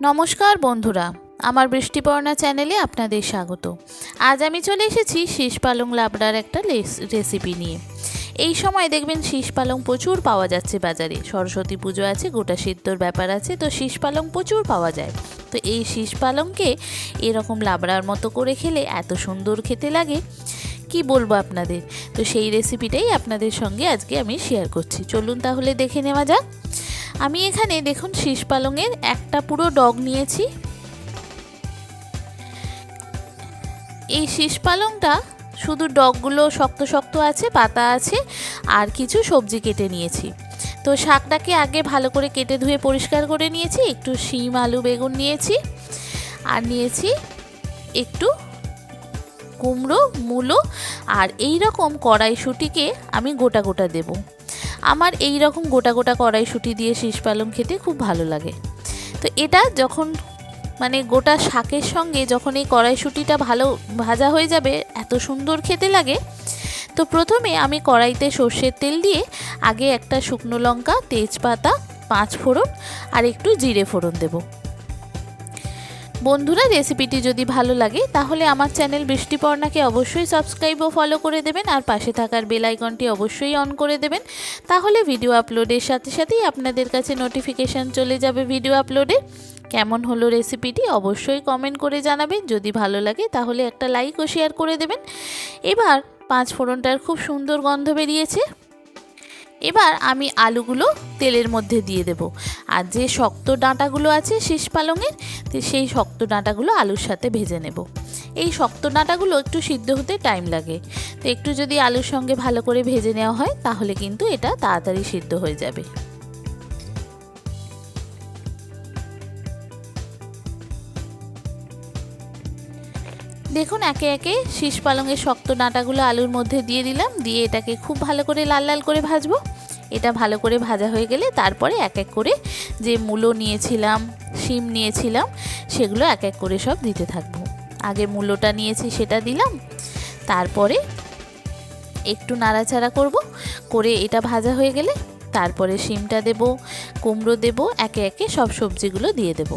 নমস্কার বন্ধুরা, আমার বৃষ্টিপর্ণা চ্যানেলে আপনাদের স্বাগত। আজ আমি চলে এসেছি শীষ পালং লাবড়ার একটা রেসিপি নিয়ে। এই সময় দেখবেন শীষ পালং প্রচুর পাওয়া যাচ্ছে বাজারে। সরস্বতী পুজো আছে, গোটা সিদ্ধর ব্যাপার আছে, তো শীষ পালং প্রচুর পাওয়া যায়। তো এই শীষ পালংকে এরকম লাবড়ার মতো করে খেলে এত সুন্দর খেতে লাগে, কি বলব আপনাদের? তো সেই রেসিপিটাই আপনাদের সঙ্গে আজকে আমি শেয়ার করছি। চলুন তাহলে দেখে নেওয়া যাক। আমি এখানে দেখুন শীষ পালংয়ের একটা পুরো ডগ নিয়েছি। এই শীষ পালংটা শুধু ডগগুলো শক্ত শক্ত আছে, পাতা আছে, আর কিছু সবজি কেটে নিয়েছি। তো শাকটাকে আগে ভালো করে কেটে ধুয়ে পরিষ্কার করে নিয়েছি, একটু শিম, আলু, বেগুন নিয়েছি, আর নিয়েছি একটু কুমড়ো, মূলো, আর এই রকম কড়াইশুটিকে আমি গোটা গোটা দেবো। আমার এই রকম গোটা গোটা কড়াইশুঁটি দিয়ে শীষ পালং খেতে খুব ভালো লাগে। তো এটা যখন মানে গোটা শাকের সঙ্গে যখন এই কড়াইশুঁটিটা ভালো ভাজা হয়ে যাবে, এত সুন্দর খেতে লাগে, তো প্রথমে আমি কড়াইতে সর্ষের তেল দিয়ে আগে একটা শুকনো লঙ্কা, তেজপাতা, পাঁচ ফোড়ন আর একটু জিরে ফোড়ন দেবো। বন্ধুরা, রেসিপিটি যদি ভালো লাগে, তাহলে আমার চ্যানেল বৃষ্টিপর্ণাকে অবশ্যই সাবস্ক্রাইব ও ফলো করে দেবেন আর পাশে থাকার বেল আইকনটি অবশ্যই অন করে দেবেন। তাহলে ভিডিও আপলোডের সাথে সাথেই আপনাদের কাছে নোটিফিকেশান চলে যাবে ভিডিও আপলোডে। কেমন হলো রেসিপিটি অবশ্যই কমেন্ট করে জানাবেন। যদি ভালো লাগে, তাহলে একটা লাইক ও শেয়ার করে দেবেন। এবার পাঁচ ফোড়নটার খুব সুন্দর গন্ধ বেরিয়েছে। এবার আমি আলুগুলো তেলের মধ্যে দিয়ে দেব। আর যে শক্ত ডাঁটাগুলো আছে শীষ পালঙের সেই শক্ত ডাঁটাগুলো আলুর সাথে ভেজে নেব। এই শক্ত ডাঁটাগুলো একটু সিদ্ধ হতে টাইম লাগে। তো একটু যদি আলুর সঙ্গে ভালো করে ভেজে নেওয়া হয়, তাহলে কিন্তু এটা তাড়াতাড়ি সিদ্ধ হয়ে যাবে। দেখুন, একে একে শীষ পালংয়ের শক্ত ডাঁটাগুলো আলুর মধ্যে দিয়ে দিলাম, দিয়ে এটাকে খুব ভালো করে লাল লাল করে ভাজবো। এটা ভালো করে ভাজা হয়ে গেলে তারপরে এক এক করে যে মূলো নিয়েছিলাম, শিম নিয়েছিলাম, সেগুলো এক এক করে সব দিতে থাকব। আগে মূলোটা নিয়েছি, সেটা দিলাম। তারপরে একটু নাড়াচাড়া করব, করে এটা ভাজা হয়ে গেলে তারপরে শিমটা দেব, কুমড়ো দেব, একে একে সব সবজিগুলো দিয়ে দেবো।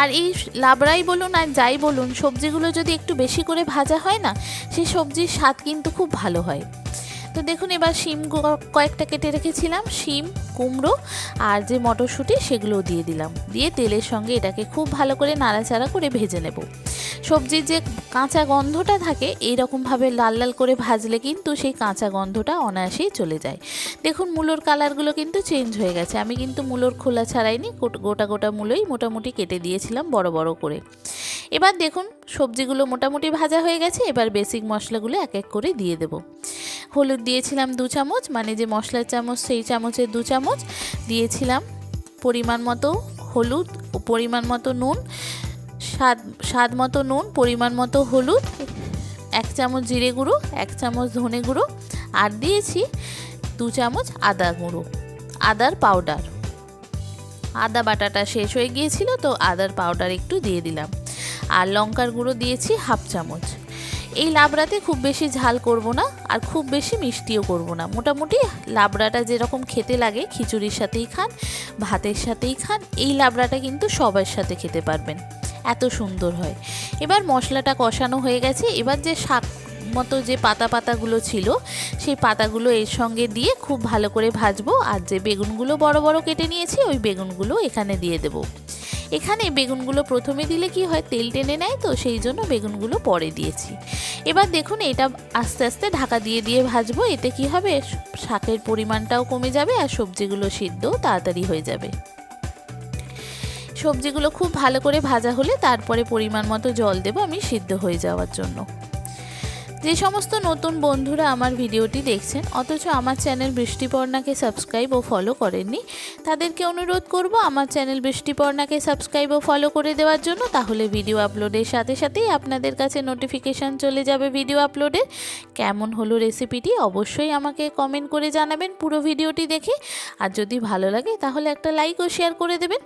আর এই লাবড়াই বলুন আর যাই বলুন, সবজিগুলো যদি একটু বেশি করে ভাজা হয় না সেই সবজির স্বাদ কিন্তু খুব ভালো হয়। তো দেখুন, এবার শিম কয়েকটা কেটে রেখেছিলাম, শিম, কুমড়ো আর যে মটরশুঁটি সেগুলোও দিয়ে দিলাম। দিয়ে তেলের সঙ্গে এটাকে খুব ভালো করে নাড়াচাড়া করে ভেজে নেব। সবজির যে কাঁচা গন্ধটা থাকে এই রকমভাবে লাল লাল করে ভাজলে কিন্তু সেই কাঁচা গন্ধটা অনায়াসেই চলে যায়। দেখুন, মূলোর কালারগুলো কিন্তু চেঞ্জ হয়ে গেছে। আমি কিন্তু মূলোর খোলা ছাড়াইনি গোটা গোটা মূলোই মোটামুটি কেটে দিয়েছিলাম বড় বড় করে। এবার দেখুন, সবজিগুলো মোটামুটি ভাজা হয়ে গেছে, এবার বেসিক মশলাগুলো এক এক করে দিয়ে দেব। হলুদ দিয়েছিলাম দু চামচ মানে যে মশলার চামচ, সেই চামচের দু চামচ দিয়েছিলাম পরিমাণ মতো হলুদ ও পরিমাণ মতো নুন, স্বাদ স্বাদ মতো নুন, পরিমাণ মতো হলুদ, এক চামচ জিরে গুঁড়ো, এক চামচ ধনে গুঁড়ো, আর দিয়েছি দু চামচ আদা গুঁড়ো, আদার পাউডার। আদা বাটাটা শেষ হয়ে গিয়েছিল, তো আদার পাউডার একটু দিয়ে দিলাম। আর লঙ্কার গুঁড়ো দিয়েছি হাফ চামচ। এই লাবড়াতে খুব বেশি ঝাল করব না আর খুব বেশি মিষ্টিও করব না। মোটামুটি লাবড়াটা যেরকম খেতে লাগে, খিচুড়ির সাথেই খান, ভাতের সাথেই খান, এই লাবড়াটা কিন্তু সবার সাথে খেতে পারবেন। এত সুন্দর হয়। এবার মশলাটা কষানো হয়ে গেছে। এবার যে শাক মতো যে পাতা পাতাগুলো ছিল, সেই পাতাগুলো এর সঙ্গে দিয়ে খুব ভালো করে ভাজবো। আর যে বেগুনগুলো বড় বড় কেটে নিয়েছি, ওই বেগুনগুলো এখানে দিয়ে দেবো। এখানে বেগুনগুলো প্রথমে দিলে কি হয়, তেল টেনে নেয় তো, সেই জন্য বেগুনগুলো পরে দিয়েছি। এবার দেখুন, এটা আস্তে আস্তে ঢাকা দিয়ে দিয়ে ভাজবো, এতে কি হবে, শাকের পরিমাণটাও কমে যাবে আর সবজিগুলো সিদ্ধও তাড়াতাড়ি হয়ে যাবে। সবজিগুলো খুব ভালো করে ভাজা হলে তারপরে পরিমাণ মতো জল দেবো আমি সিদ্ধ হয়ে যাওয়ার জন্য। যে সমস্ত নতুন বন্ধুরা আমার ভিডিওটি দেখছেন, অথচ আমার চ্যানেল বৃষ্টিপর্ণাকে সাবস্ক্রাইব ও ফলো করেননি, তাদেরকে অনুরোধ করব আমার চ্যানেল বৃষ্টিপর্ণাকে সাবস্ক্রাইব ও ফলো করে দেওয়ার জন্য। তাহলে ভিডিও আপলোডের সাথে সাথেই আপনাদের কাছে নোটিফিকেশান চলে যাবে ভিডিও আপলোডের। কেমন হলো রেসিপিটি অবশ্যই আমাকে কমেন্ট করে জানাবেন পুরো ভিডিওটি দেখে। আর যদি ভালো লাগে তাহলে একটা লাইক ও শেয়ার করে দেবেন।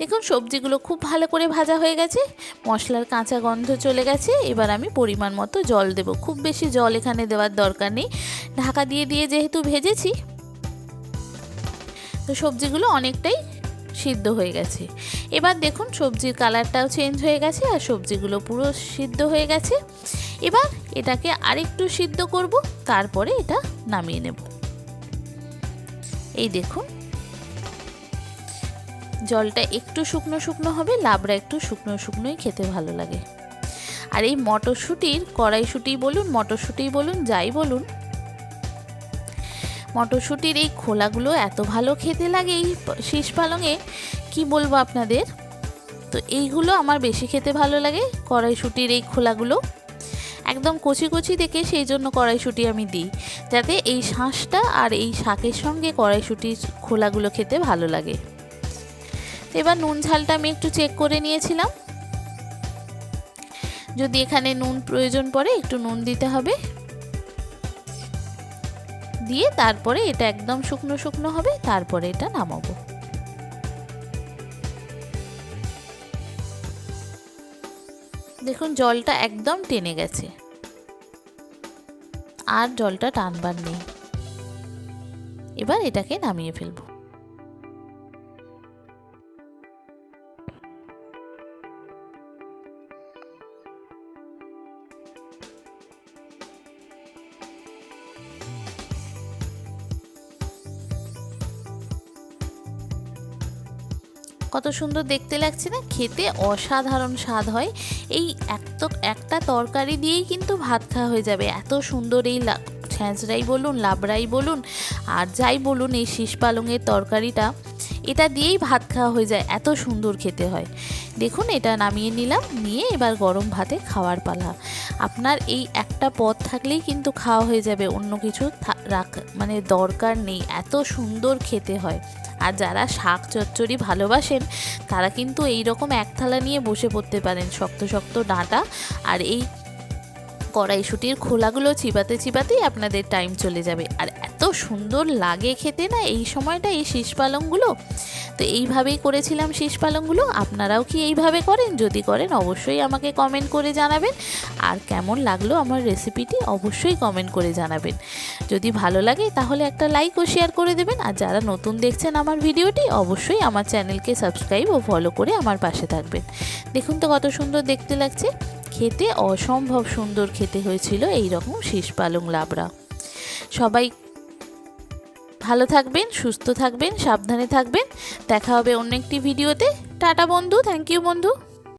দেখুন, সবজিগুলো খুব ভালো করে ভাজা হয়ে গেছে, মশলার কাঁচা গন্ধ চলে গেছে, এবার আমি পরিমাণ মতো জল দেবো। খুব বেশি জল এখানে দেওয়ার দরকার নেই। ঢাকা দিয়ে দিয়ে যেহেতু ভেজেছি, তো সবজিগুলো অনেকটাই সিদ্ধ হয়ে গেছে। এবার দেখুন সবজির কালারটাও চেঞ্জ হয়ে গেছে আর সবজিগুলো পুরো সিদ্ধ হয়ে গেছে। এবার এটাকে আরেকটু সিদ্ধ করব, তারপরে এটা নামিয়ে নেব। এই দেখুন, জলটা একটু শুকনো শুকনো হবে, লাবড়া একটু শুকনো শুকনোই খেতে ভালো লাগে। আর এই মটরশুঁটির কড়াইশুঁটি বলুন, মটরশুঁটি বলুন, যাই বলুন, মটরশুঁটির এই খোলাগুলো এত ভালো খেতে লাগে এই শীষ পালংয়ে, কি বলব আপনাদের? তো এইগুলো আমার বেশি খেতে ভালো লাগে, কড়াইশুঁটির এই খোলাগুলো। একদম কচি কচি দেখে সেই জন্য কড়াইশুঁটি আমি দিই, যাতে এই শাঁসটা আর এই শাকের সঙ্গে কড়াইশুঁটির খোলাগুলো খেতে ভালো লাগে। এবার নুন ঝালটা আমি একটু চেক করে নিয়েছিলাম। যদি এখানে নুন প্রয়োজন পড়ে, একটু নুন দিতে হবে। দিয়ে তারপরে এটা একদম শুকনো শুকনো হবে, তারপরে এটা নামাবো। দেখুন, জলটা একদম টেনে গেছে। আর জলটা টানবার নেই। এবার এটাকে নামিয়ে ফেলব। কত সুন্দর দেখতে লাগছে না? খেতে অসাধারণ স্বাদ হয়। এই এক একটা তরকারি দিয়েই কিন্তু ভাত খাওয়া হয়ে যাবে। এত সুন্দর এই ছ্যাঁচড়াই বলুন, লাবড়াই বলুন, আর যাই বলুন এই শীষ পালংয়ের তরকারিটা, এটা দিয়েই ভাত খাওয়া হয়ে যায়। এত সুন্দর খেতে হয়। দেখুন, এটা নামিয়ে নিলাম, নিয়ে এবার গরম ভাতে খাওয়ার পালা। আপনার এই একটা পদ থাকলেই কিন্তু খাওয়া হয়ে যাবে। অন্য কিছু রাখ মানে দরকার নেই, এত সুন্দর খেতে হয়। আর যারা শাক চচ্চড়ি ভালোবাসেন, তারা কিন্তু এই রকম এক থালা নিয়ে বসে পড়তে পারেন, শক্ত শক্ত ডাঁটা আর এই কড়াইশুটির খোলাগুলো চিবাতে চিবাতেই আপনাদের টাইম চলে যাবে। আর এত সুন্দর লাগে খেতে না, এই সময়টা এই শীষ পালংগুলো তো এইভাবেই করেছিলাম শীষ পালংগুলো। আপনারাও কি এইভাবে করেন? যদি করেন, অবশ্যই আমাকে কমেন্ট করে জানাবেন। আর কেমন লাগল আমার রেসিপিটি অবশ্যই কমেন্ট করে জানাবেন। যদি ভালো লাগে, তাহলে একটা লাইক ও শেয়ার করে দেবেন। আর যারা নতুন দেখছেন আমার ভিডিওটি অবশ্যই আমার চ্যানেলকে সাবস্ক্রাইব ও ফলো করে আমার পাশে থাকবেন। দেখুন তো কত সুন্দর দেখতে লাগছে। খেতে অসম্ভব সুন্দর খেতে হয়েছিল এই রকম পালং লাবড়া। সবাই ভালো থাকবেন, সুস্থ থাকবেন, সাবধানে থাকবেন। দেখা হবে অন্য একটি ভিডিওতে। টাটা বন্ধু থ্যাংক ইউ বন্ধু।